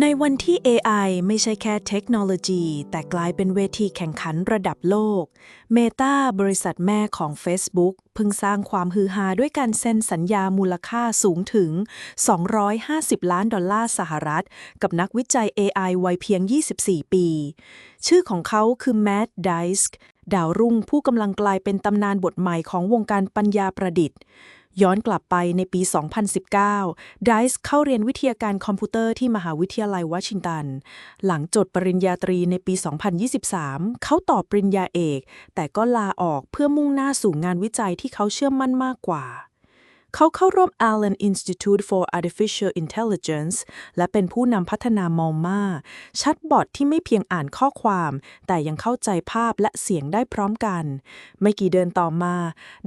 ในวันที่ AI ไม่ใช่แค่เทคโนโลยี แต่กลายเป็นเวทีแข่งขันระดับโลก Meta บริษัทแม่ของ Facebook เพิ่งสร้างความฮือฮาด้วยการเซ็นสัญญามูลค่าสูงถึง 250 ล้านดอลลาร์สหรัฐ กับนักวิจัย AI วัยเพียง 24 ปี ชื่อของเขาคือ Matt Dice ดาวรุ่งผู้กำลังกลายเป็นตำนานบทใหม่ของวงการปัญญาประดิษฐ์ ย้อนกลับไปในปี 2019 ไดส์เข้าเรียนวิทยาการคอมพิวเตอร์ที่มหาวิทยาลัยวอชิงตัน หลังจดปริญญาตรีในปี 2023 เขาต่อปริญญาเอก แต่ก็ลาออกเพื่อมุ่งหน้าสู่งานวิจัยที่เขาเชื่อมั่นมากกว่า เขาเข้าร่วม Allen Institute for Artificial Intelligence และเป็นผู้นำพัฒนามอมมาชัดบอทที่ไม่เพียงอ่านข้อความ แต่ยังเข้าใจภาพและเสียงได้พร้อมกัน ไม่กี่เดือนต่อมา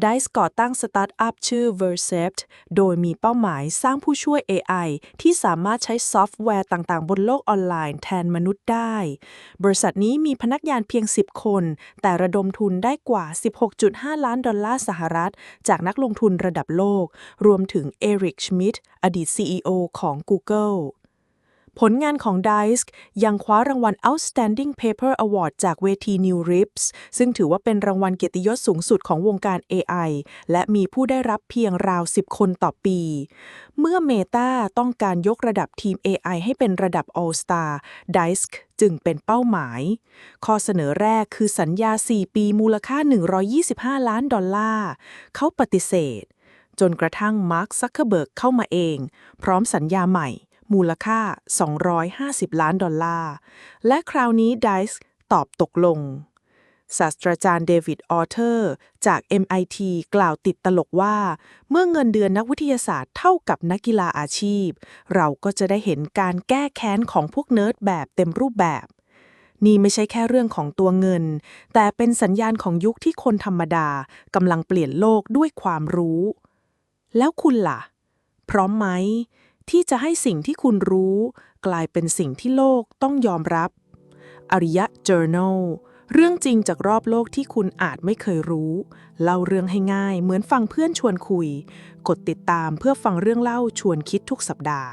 Dice ก่อตั้งสตาร์ทอัพชื่อ Vercept โดยมีเป้าหมายสร้างผู้ช่วย AI ที่สามารถใช้ซอฟต์แวร์ต่างๆ บนโลกออนไลน์แทนมนุษย์ได้ บริษัทนี้มีพนักงานเพียง 10 คน แต่ระดมทุนได้กว่า 16.5 ล้านดอลลาร์สหรัฐ จากนักลงทุนระดับโลกรวมถึงเอริกชมิดอดีต CEO ของ Google ผลงานของ Dice ยังคว้ารางวัล Outstanding Paper Award จากเวที New Rips ซึ่งถือว่าเป็นรางวัลเกียรติยศสูงสุดของวงการ AI และมีผู้ได้รับเพียงราว 10 คนต่อปี เมื่อ Meta ต้องการยกระดับทีม AI ให้เป็นระดับ All Star Dice จึงเป็นเป้าหมาย ข้อเสนอแรกคือสัญญา 4 ปีมูลค่า 125 ล้านดอลลาร์ เขาปฏิเสธ จนกระทั่งมาร์คซักเคเบิร์กเข้ามาเอง พร้อมสัญญาใหม่ มูลค่า 250 ล้านดอลลาร์ และคราวนี้ไดส์ตอบตกลง ศาสตราจารย์เดวิดออเทอร์จาก MIT กล่าวติดตลกว่า เมื่อเงินเดือนนักวิทยาศาสตร์เท่ากับนักกีฬาอาชีพ เราก็จะได้เห็นการแก้แค้นของพวกเนิร์ดแบบเต็มรูปแบบนี่ไม่ใช่แค่เรื่องของตัวเงิน แต่เป็นสัญญาณของยุคที่คนธรรมดากำลังเปลี่ยนโลกด้วยความรู้ แล้วคุณล่ะ พร้อมไหม ที่จะให้สิ่งที่คุณรู้ กลายเป็นสิ่งที่โลกต้องยอมรับ อริยะ Journal เรื่องจริงจากรอบโลกที่คุณอาจไม่เคยรู้ เล่าเรื่องให้ง่าย เหมือนฟังเพื่อนชวนคุย กดติดตามเพื่อฟังเรื่องเล่าชวนคิดทุกสัปดาห์